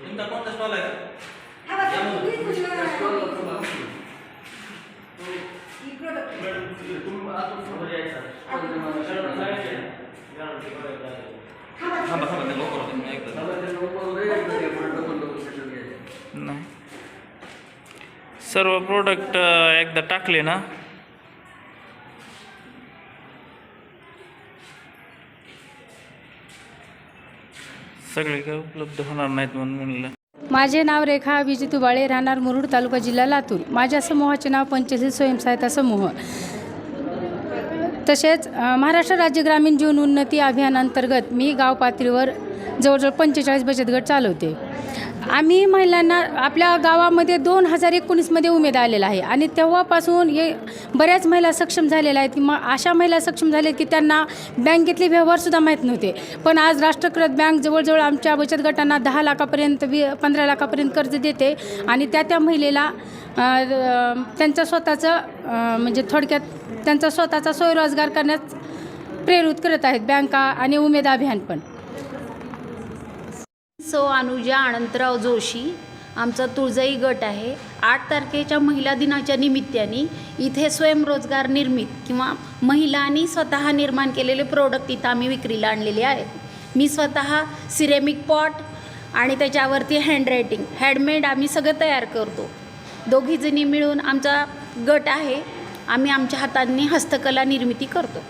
तुमचा कोणता स्टॉल आहे का? थांबा थांबा ते लवकर सर्व प्रोडक्ट एकदा टाकले ना. सगळे काय उपलब्ध होणार नाहीत म्हणून म्हणलं. माझे नाव रेखा विजय उबाळे राहणार मुरुड तालुका जिल्हा लातूर. माझ्या समूहाचे नाव पंचशील स्वयंसहायता समूह. तसेच महाराष्ट्र राज्य ग्रामीण जीवन उन्नती अभियानांतर्गत मी गाव पातळीवर जवळजवळ पंचेचाळीस बचत गट चालवते आम्ही महिलांना आपल्या गावामध्ये दोन हजार एकोणीसमध्ये उमेद आलेला आहे. आणि तेव्हापासून हे बऱ्याच महिला सक्षम झालेल्या आहेत. की मग अशा महिला सक्षम झाल्या की त्यांना बँकेतले व्यवहारसुद्धा माहीत नव्हते. पण आज राष्ट्रकृत बँक जवळजवळ आमच्या बचत गटांना दहा लाखापर्यंत वी पंधरा लाखापर्यंत कर्ज देते. आणि त्या त्या महिलेला अ, त्यांचं स्वतःचं म्हणजे थोडक्यात त्यांचा स्वतःचा स्वयंरोजगार करण्यास प्रेरित करत आहेत बँका आणि उमेद अभियान पण. सो अनुजा अनंतराव जोशी आमचा तुळजाई गट आहे. आठ तारखेच्या महिला दिनाच्या निमित्ताने इथे स्वयंरोजगार निर्मित किंवा महिलांनी स्वतः निर्माण केलेले प्रोडक्ट इथं आम्ही विक्रीला आणलेले आहेत. मी स्वतः सिरेमिक पॉट आणि त्याच्यावरती हँडरायटिंग हँडमेड आम्ही सगळं तयार करतो. दोघीजणी मिळून आमचा गट आहे. आम्ही आमच्या हातांनी हस्तकला निर्मिती करतो.